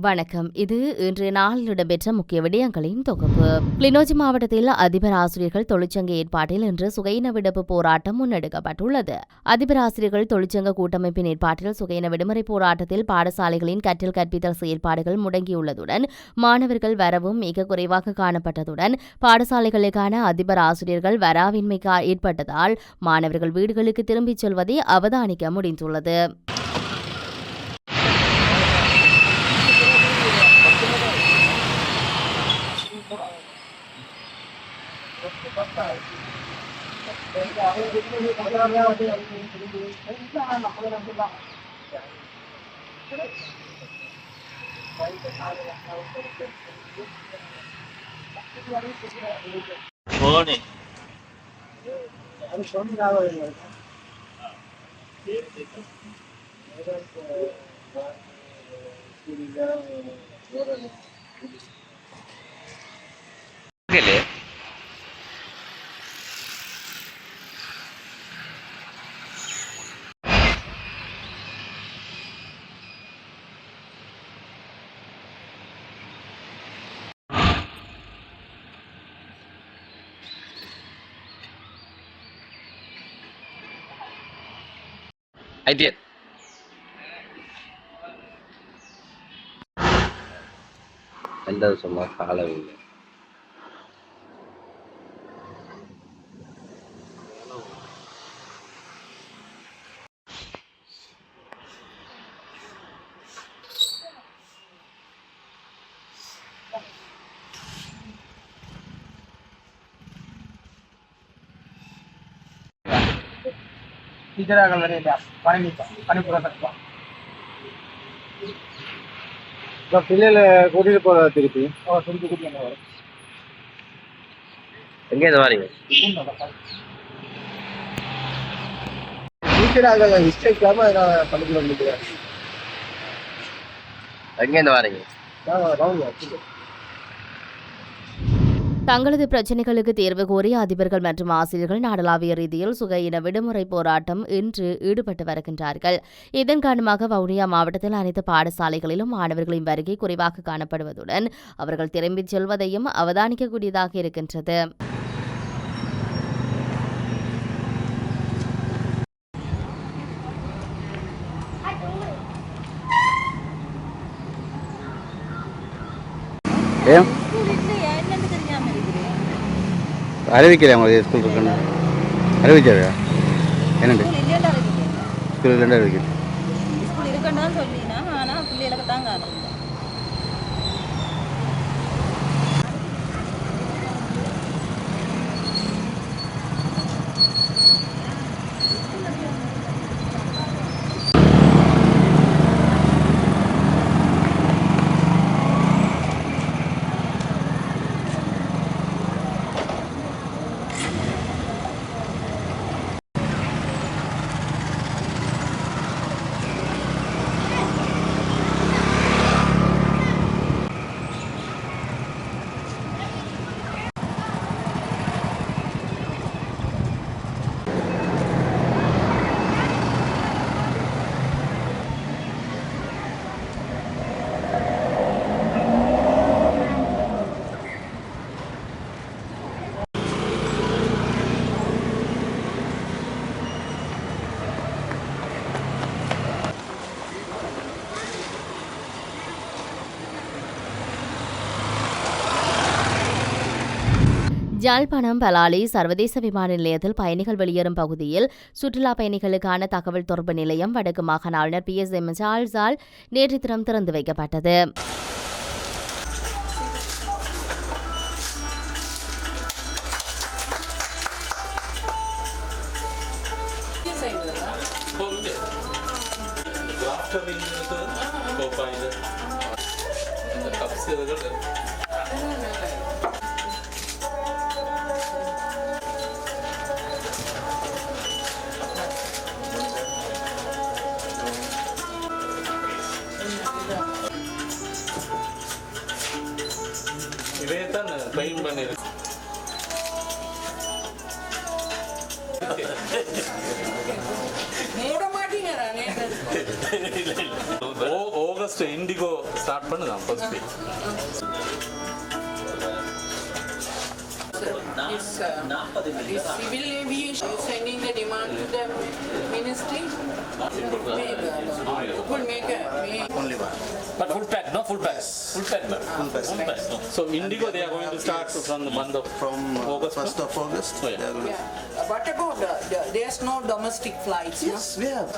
வணக்கம். இது இன்று நாளில் இடம்பெற்ற முக்கிய விடயங்களின் தொகுப்பு. கிளிநொச்சி மாவட்டத்தில் அதிபர் ஆசிரியர்கள் தொழிற்சங்க ஏற்பாட்டில் இன்று சுகையின விடுப்பு போராட்டம் முன்னெடுக்கப்பட்டுள்ளது. அதிபர் ஆசிரியர்கள் தொழிற்சங்க கூட்டமைப்பின் ஏற்பாட்டில் சுகையின விடுமுறை போராட்டத்தில் பாடசாலைகளின் கற்றல் கற்பித்தல் செயற்பாடுகள் முடங்கியுள்ளதுடன் மாணவர்கள் வரவும் மிக குறைவாக காணப்பட்டதுடன் பாடசாலைகளுக்கான அதிபர் ஆசிரியர்கள் வராவின்மை கா- ஏற்பட்டதால் மாணவர்கள் வீடுகளுக்கு திரும்பிச் செல்வதை அவதானிக்க முடிந்துள்ளது. শোনে আমি শোনি না গেলে I did. And then some more following. Tidak akan berhenti. பணி பணிபுறத்தப்பா இப்போ பிள்ளைகளை கூட்டிகிட்டு திருப்பி? ஓ திருப்பி கூட்டிட்டு வரும். எங்க இருந்து வாரீங்க? டீச்சராக நான் பள்ளிக்கூடம் முடிக்கிறேன் எங்க இருந்து வாரீங்க? நான் ரவுண்ட் தங்களது பிரச்சினைகளுக்கு தீர்வு கோரி அதிபர்கள் மற்றும் ஆசிரியர்கள் நாடளாவிய ரீதியில் சுகையின விடுமுறை போராட்டம் இன்று ஈடுபட்டு வருகின்றார்கள் இதன் காரணமாக வவுனியா மாவட்டத்தில் அனைத்து பாடசாலைகளிலும் மாணவர்களின் வருகை குறைவாக காணப்படுவதுடன் அவர்கள் திரும்பிச் செல்வதையும் அவதானிக்கக்கூடியதாக இருக்கின்றது Yeah. ആലോചിക്കില്ല നമ്മൾ സ്കൂളിൽ എടുക്കുന്നത് ആലോചിച്ചാവോ എന്നുണ്ട് സ്കൂളിൽ ആലോചിക്കില്ല யாழ்ப்பாணம் பலாலி சர்வதேச விமான நிலையத்தில் பயணிகள் வெளியேறும் பகுதியில் சுற்றுலா பயணிகளுக்கான தகவல் தொடர்பு நிலையம் வடக்கு மாகாண ஆளுநர் பி எஸ் எம் சார்ஸால் நேற்று தினம் திறந்து வைக்கப்பட்டது. மூட மாட்டீங்க August Indigo start பண்ணுதான் first page It's, uh, it's civil aviation sending the demand to the ministry. Make, uh, Could make a, make But full pack, no full pack. Full pack, no. Full pack. Full pack. No. So Indigo, they are going to start from the month of from uh, August. 1st of August. Oh, yeah. they are gonna- Yeah. What about, the, the, there's no domestic flights, no? Yes, we have.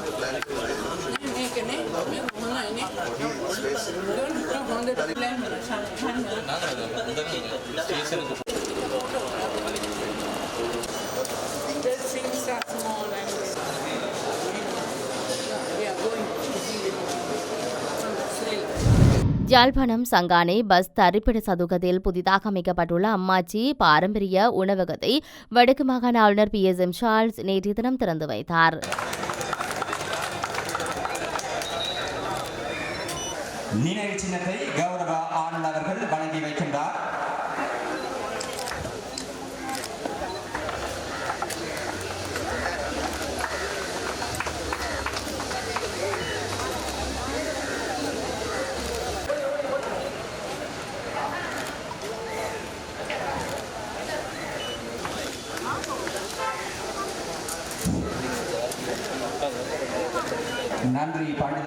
Make Yazhpanam Sanganai bus தரிப்பிட சதுக்கத்தில் புதிதாக அமைக்கப்பட்டுள்ள அம்மாச்சி பாரம்பரிய உணவகத்தை வடக்கு மாகாண ஆளுநர் B S M Charles நேற்று தினம் திறந்து வைத்தார். நினைவு சின்னத்தை கௌரவ ஆளுநர் அவர்கள் வழங்கி வைத்தார் நன்றி பாண்டி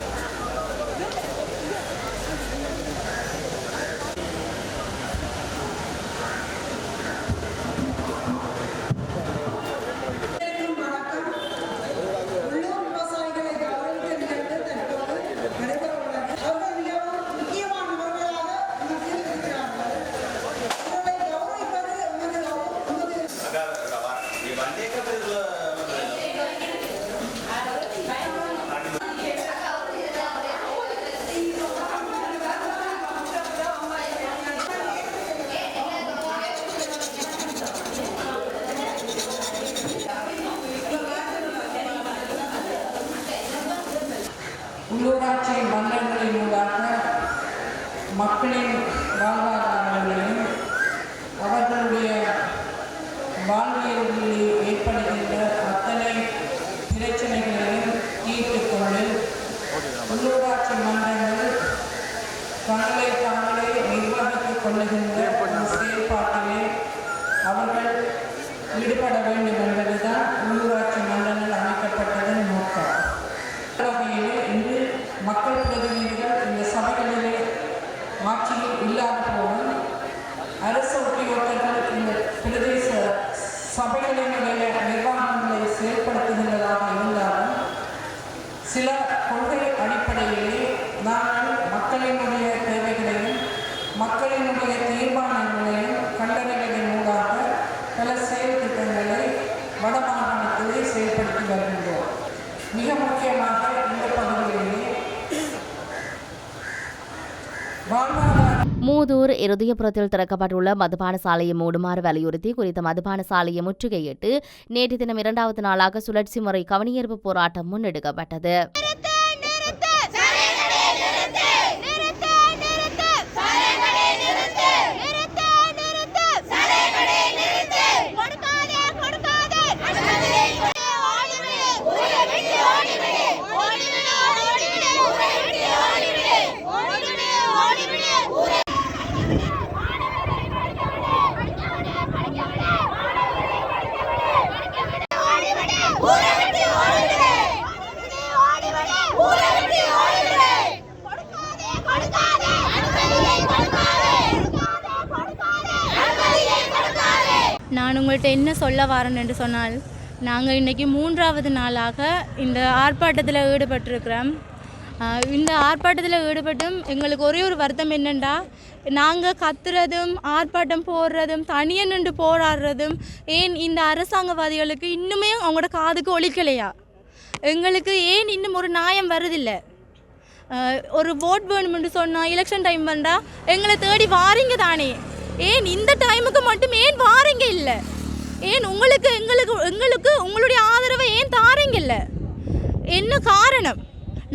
மக்கள் இந்த சபைகளிலே ஆட்சியில் இல்லாத போதும் அரசு ஒட்டியோட்டர்கள் இந்த பிரதேச சபைகளின் புதூர் இருதயபுரத்தில் திறக்கப்பட்டுள்ள மதுபான சாலையை மூடுமாறு வலியுறுத்தி குறித்த மதுபான சாலையை முற்றுகையிட்டு நேற்று தினம் இரண்டாவது நாளாக சுழற்சி முறை கவனியர்வு போராட்டம் முன்னெடுக்கப்பட்டது. உங்கள்கிட்ட என்ன சொல்ல வரேன் என்று சொன்னால் நாங்கள் இன்றைக்கி மூன்றாவது நாளாக இந்த ஆர்ப்பாட்டத்தில் ஈடுபட்டிருக்கிறோம். இந்த ஆர்ப்பாட்டத்தில் ஈடுபட்டும் எங்களுக்கு ஒரே ஒரு வருத்தம் என்னென்னா நாங்கள் கத்துறதும் ஆர்ப்பாட்டம் போடுறதும் தனியாக நின்று போராடுறதும் ஏன் இந்த அரசாங்கவாதிகளுக்கு இன்னுமே அவங்களோட காதுக்கு ஒழிக்கலையா எங்களுக்கு ஏன் இன்னும் ஒரு நியாயம் வருதில்லை? ஒரு ஓட் வேணும்னு சொன்னால் எலெக்ஷன் டைம் வந்தால் எங்களை தேடி வாரீங்க தானே? ஏன் இந்த டைமுக்கு மட்டும் ஏன் வாரீங்க இல்லை? ஏன் உங்களுக்கு எங்களுக்கு எங்களுக்கு உங்களுடைய ஆதரவை ஏன் தாரீங்க இல்லை என்ன காரணம்?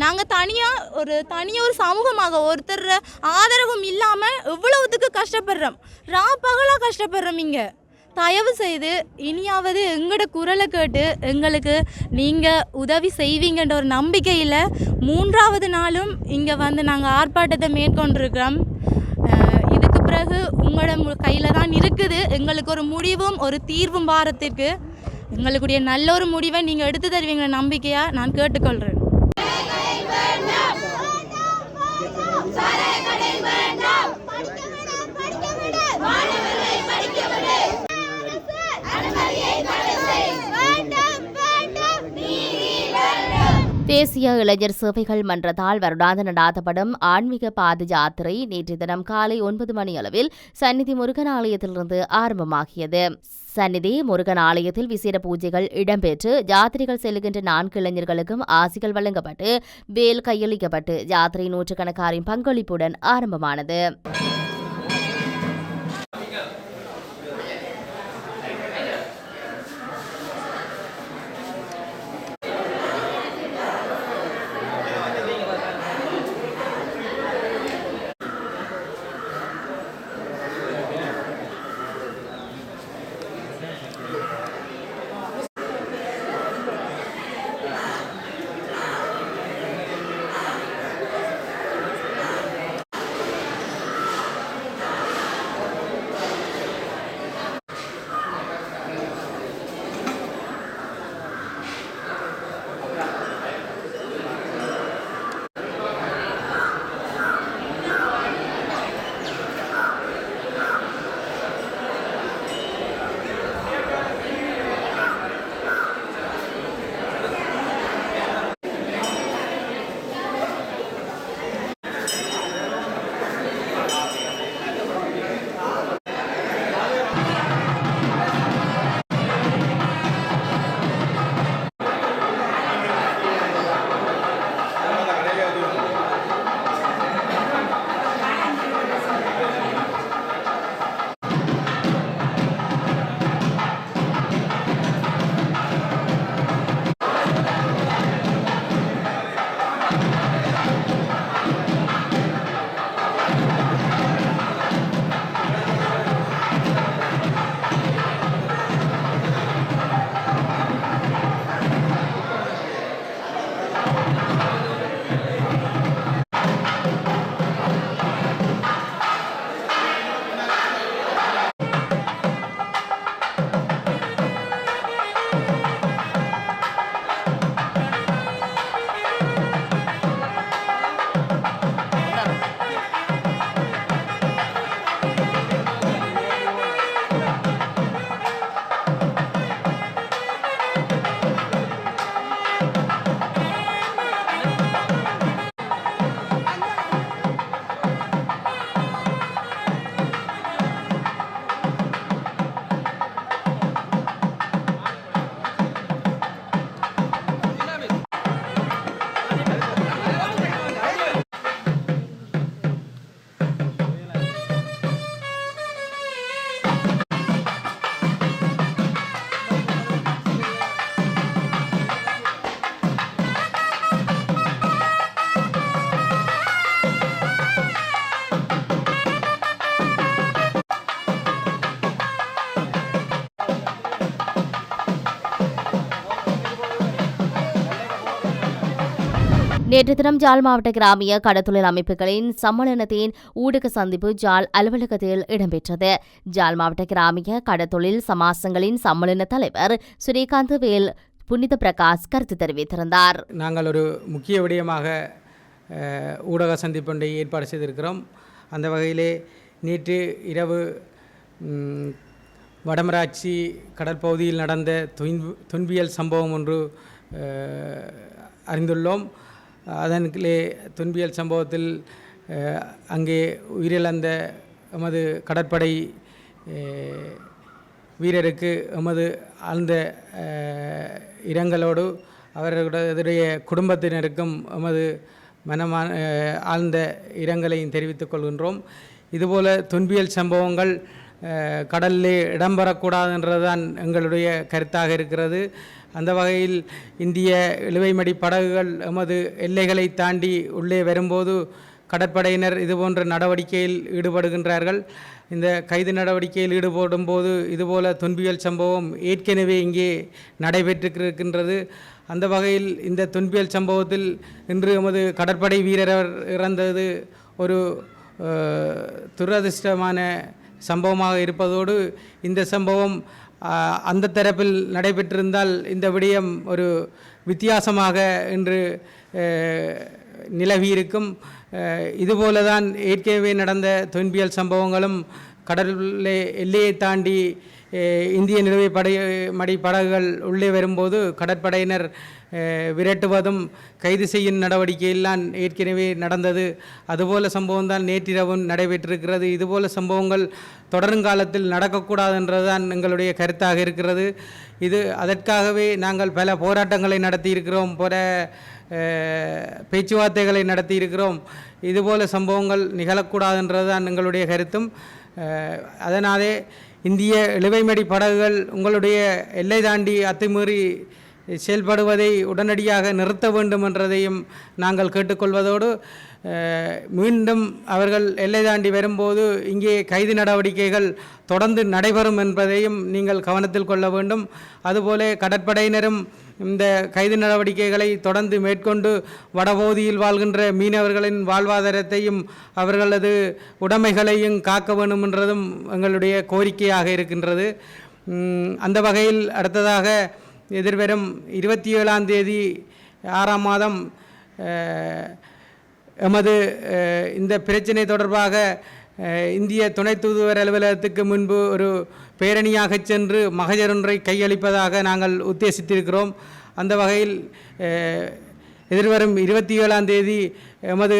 நாங்கள் தனியாக ஒரு தனியாக ஒரு சமூகமாக ஒருத்தர் ஆதரவும் இல்லாமல் எவ்வளவுத்துக்கு கஷ்டப்படுறோம். ரா பகலாக கஷ்டப்படுறோம் இங்கே. தயவு செய்து இனியாவது எங்களோட குரலை கேட்டு எங்களுக்கு நீங்கள் உதவி செய்வீங்கன்ற ஒரு நம்பிக்கையில் மூன்றாவது நாளும் இங்கே வந்து நாங்கள் ஆர்ப்பாட்டத்தை மேற்கொண்டிருக்கிறோம். அழகு உங்களோட கையில் தான் இருக்குது. எங்களுக்கு ஒரு முடிவும் ஒரு தீர்வும் வாரத்திற்கு. எங்களுக்குடைய நல்ல ஒரு முடிவை நீங்கள் எடுத்து தருவீங்கிற நம்பிக்கையாக நான் கேட்டுக்கொள்கிறேன் தேசிய இளைஞர் சேவைகள் மன்றத்தால் வருடாந்த நடாத்தப்படும் ஆன்மீக பாத யாத்திரை நேற்று தினம் காலை ஒன்பது மணி அளவில் சந்நிதி முருகன் ஆலயத்திலிருந்து ஆரம்பமாகியது. சந்நிதி முருகன் ஆலயத்தில் விசேட பூஜைகள் இடம்பெற்று யாத்திரைகள் செல்கின்ற நான்கு இளைஞர்களுக்கும் ஆசிகள் வழங்கப்பட்டு வேல் கையளிக்கப்பட்டு யாத்திரை நூற்றுக்கணக்காரின் பங்களிப்புடன் ஆரம்பமானது. நேற்று தினம் ஜாழ் மாவட்ட கிராமிய கடத்தொழில் அமைப்புகளின் சம்மேளனத்தின் ஊடக சந்திப்பு ஜாழ் அலுவலகத்தில் இடம்பெற்றது. ஜாழ் மாவட்ட கிராமிய கடத்தொழில் சமாசங்களின் சம்மேளன தலைவர் ஸ்ரீகாந்த் வேல் புனித பிரகாஷ் கருத்து தெரிவித்திருந்தார். நாங்கள் ஒரு முக்கிய விடயமாக ஊடக சந்திப்பொன்றை ஏற்பாடு செய்திருக்கிறோம். அந்த வகையிலே நேற்று இரவு வடமராட்சி கடற்பகுதியில் நடந்த துன்பு துன்பியல் சம்பவம் ஒன்று அறிந்துள்ளோம். அதன்கிலே துன்பியல் சம்பவத்தில் அங்கே உயிரிழந்த எமது கடற்படை வீரருக்கு எமது ஆழ்ந்த இரங்கலோடு அவர்களுடைய குடும்பத்தினருக்கும் எமது மனமான ஆழ்ந்த இரங்கலையும் தெரிவித்துக் கொள்கின்றோம். இதுபோல் துன்பியல் சம்பவங்கள் கடலில் இடம்பெறக்கூடாதுன்றதுதான் எங்களுடைய கருத்தாக இருக்கிறது. அந்த வகையில் இந்திய இழுவைமடி படகுகள் எமது எல்லைகளை தாண்டி உள்ளே வரும்போது கடற்படையினர் இதுபோன்ற நடவடிக்கையில் ஈடுபடுகின்றார்கள். இந்த கைது நடவடிக்கையில் ஈடுபடும் போது இதுபோல துன்பியல் சம்பவம் ஏற்கனவே இங்கே நடைபெற்றிருக்கின்றது. அந்த வகையில் இந்த துன்பியல் சம்பவத்தில் இன்று எமது கடற்படை வீரர் இறந்தது ஒரு துரதிருஷ்டமான துரதிர்ஷ்டமான சம்பவமாக இருப்பதோடு இந்த சம்பவம் அந்த தரப்பில் நடைபெற்றிருந்தால் இந்த விடயம் ஒரு வித்தியாசமாக இன்று நிலவியிருக்கும். இதுபோல தான் ஏற்கனவே நடந்த தொன்பியல் சம்பவங்களும் கடலிலே எல்லையை தாண்டி இந்திய நிலவை படை மடி படகுகள் உள்ளே வரும்போது கடற்படையினர் விரட்டுவதும் கைது செய்யும் நடவடிக்கையெல்லாம் ஏற்கனவே நடந்தது. அதுபோல சம்பவம் தான் நேற்றிரவும் நடைபெற்றிருக்கிறது. இதுபோல சம்பவங்கள் தொடருங்காலத்தில் நடக்கக்கூடாதுன்றதுதான் எங்களுடைய கருத்தாக இருக்கிறது. இது அதற்காகவே நாங்கள் பல போராட்டங்களை நடத்தியிருக்கிறோம். பல பேச்சுவார்த்தைகளை நடத்தியிருக்கிறோம். இதுபோல சம்பவங்கள் நிகழக்கூடாதுன்றதுதான் எங்களுடைய கருத்தும். அதனாலே இந்திய இழுவைமடி படகுகள் உங்களுடைய எல்லை தாண்டி அத்துமீறி செயல்படுவதை உடனடியாக நிறுத்த வேண்டும் என்றதையும் நாங்கள் கேட்டுக்கொள்வதோடு மீண்டும் அவர்கள் எல்லை தாண்டி வரும்போது இங்கே கைது நடவடிக்கைகள் தொடர்ந்து நடைபெறும் என்பதையும் நீங்கள் கவனத்தில் கொள்ள வேண்டும். அதுபோல கடற்படையினரும் இந்த கைது நடவடிக்கைகளை தொடர்ந்து மேற்கொண்டு வடபகுதியில் வாழ்கின்ற மீனவர்களின் வாழ்வாதாரத்தையும் அவர்களது உடைமைகளையும் காக்க வேண்டும் என்றதும் எங்களுடைய கோரிக்கையாக இருக்கின்றது. அந்த வகையில் அடுத்ததாக எதிர்வரும் இருபத்தி ஏழாம் தேதி ஆறாம் மாதம் எமது இந்த பிரச்சினை தொடர்பாக இந்திய துணை தூதுவர் அலுவலகத்துக்கு முன்பு ஒரு பேரணியாக சென்று மகஜர் ஒன்றை கையளிப்பதாக நாங்கள் உத்தேசித்திருக்கிறோம். அந்த வகையில் எதிர்வரும் இருபத்தி ஏழாம் தேதி எமது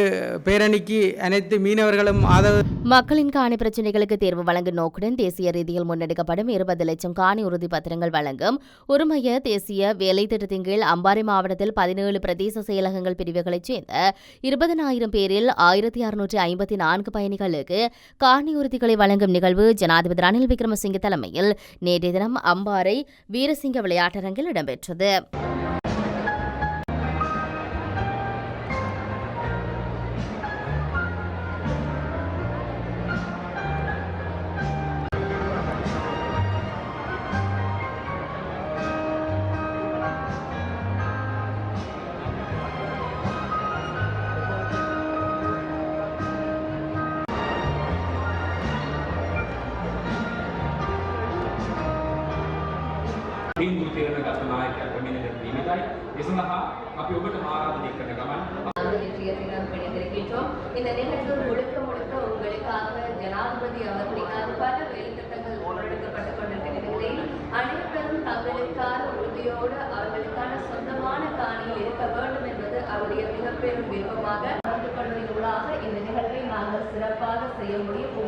பேரணிக்கு அனைத்து மீனவர்களும் ஆதரவு மக்களின் காணி பிரச்சினைகளுக்கு தீர்வு வழங்கும் நோக்குடன் தேசிய ரீதியில் முன்னெடுக்கப்படும் இருபது லட்சம் காணி உறுதி பத்திரங்கள் வழங்கும். ஒருமைய தேசிய வேலை திட்டத்தின் கீழ் அம்பாறை மாவட்டத்தில் பதினேழு பிரதேச செயலகங்கள் பிரிவுகளைச் சேர்ந்த இருபதனாயிரம் பேரில் ஆயிரத்தி அறுநூற்றி ஐம்பத்தி நான்கு பயணிகளுக்கு காணி உறுதிகளை வழங்கும் நிகழ்வு ஜனாதிபதி ரணில் விக்ரமசிங்க தலைமையில் நேற்றைய தினம் அம்பாறை வீரசிங்க விளையாட்டரங்கில் இடம்பெற்றது. අපි ඔබට ආරාධනය කරන ගමන් இருக்கின்றோம் இந்த நிகழ்வு முழுக்க முழுக்க உங்களுக்காக ஜனாதிபதி அவர்களுக்காக பல வேலைத்திட்டங்கள் முன்னெடுக்கப்பட்டுக் கொண்டிருக்கிற நிலையில் அனைவரும் தங்களுக்கான உறுதியோடு அவர்களுக்கான சொந்தமான காணியில் இருக்க வேண்டும் என்பது அவருடைய மிகப்பெரும் விருப்பமாக கலந்து கொள்வதன் ஊடாக இந்த நிகழ்வை நாங்கள் சிறப்பாக செய்ய முடியும்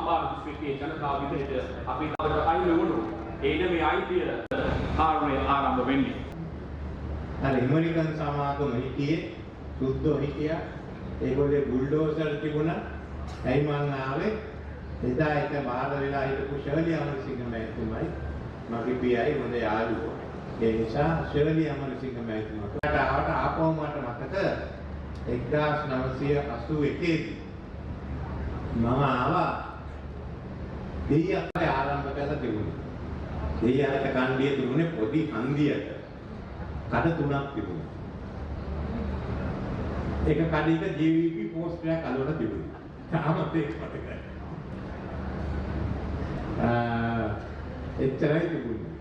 අම්පාර දිස්ත්‍රික්කයේ ජනතාව විදිහට අපි තවද අයිති වුණු ඒ ඉඩමේ අයිතිය කාරණය ආරම්භ වෙන්නේ. අර ඇමරිකන් සමාගම හිටියේ සුද්ධෝ හිටියා. ඒගොල්ලේ බුල්ඩෝසර් තිබුණා. ඇයි මං ආවේ? එදා එක බාහිර වෙලා හිටපු ශර්ලි අමරසිංහ මහත්මයායි මගේ පියයි හොඳ යාළුවෝ. ඒ නිසා ශර්ලි අමරසිංහ මහත්මයාට ආවට ආපහු මට මතක 1981 දී මම ආවා. දෙයියන්ට ආරම්භ කරලා තිබුණේ දෙයියන්ට කණ්ඩිය තිබුණේ පොඩි හන්දියක කඩ තුනක් තිබුණා. එක කඩේක JVP පෝස්ට් එකක් අලවලා තිබුණා. තාමත් ඒක මතකයි. ආ එච්චරයි තිබුණේ.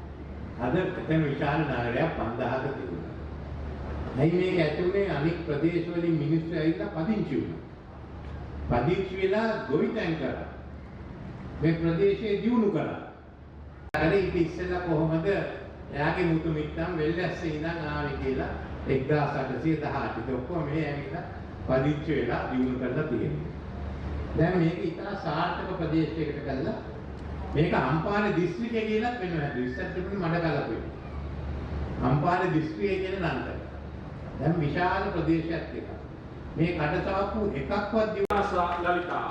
අද එතන විශාල නගරයක් 5000ක තිබුණා. ඇයි මේක ඇතුලේ අනික් ප්‍රදේශ වලින් මිනිස්සු ඇවිල්ලා පදිංචි වුණා. පදිංචි වෙලා ගොවිතැන් කරා. මේ ප්‍රදේශය දියුණු කරා. අර ඉත ඉස්සෙල්ලා කොහොමද එයාගේ මුතු මිත්තන් වෙල්ලැස්සේ ඉඳන් ආවේ කියලා 1818 ට ඔක්කොම මේ ඇවිල්ලා පදිංචි වෙලා දියුණු කරලා තියෙනවා. දැන් මේක ඉතන සාර්ථක ප්‍රදේශයකට කළා මේක අම්පාර දිස්ත්‍රික්කය කියලා වෙනවා. ඉස්සර තිබුණේ මඩකලපුවේ. අම්පාර දිස්ත්‍රික්කය කියන නන්ද. දැන් විශාල ප්‍රදේශයක් එකක්. මේ කඩසාප්පු එකක්වත් දියුණු ආසා ලලිතා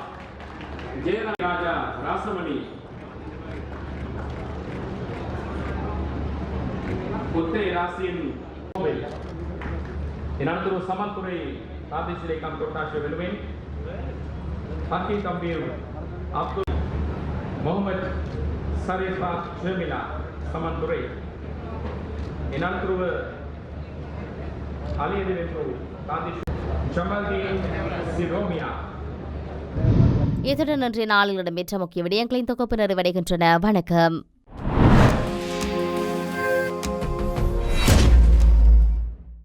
ஜெயராஜா ராசமணி. புத்தை ராசியின் என்னாலும் சமத்துறை ராதை சிலைக்காம் கொட்டாஷ வெல்வேன் பாக்கி தம்பீர் அப்துல் முகமது சரேஃபா ஷேமிலா சமத்துறை. என்னாலும் அலியது வென்று ராதேஷ் ஜமல்தீன் சிரோமியா. இத்துடன் இன்றைய நாளில் இடம்பெற்ற முக்கிய விடயங்களின் தொகுப்பு நிறைவடைகின்றன வணக்கம்.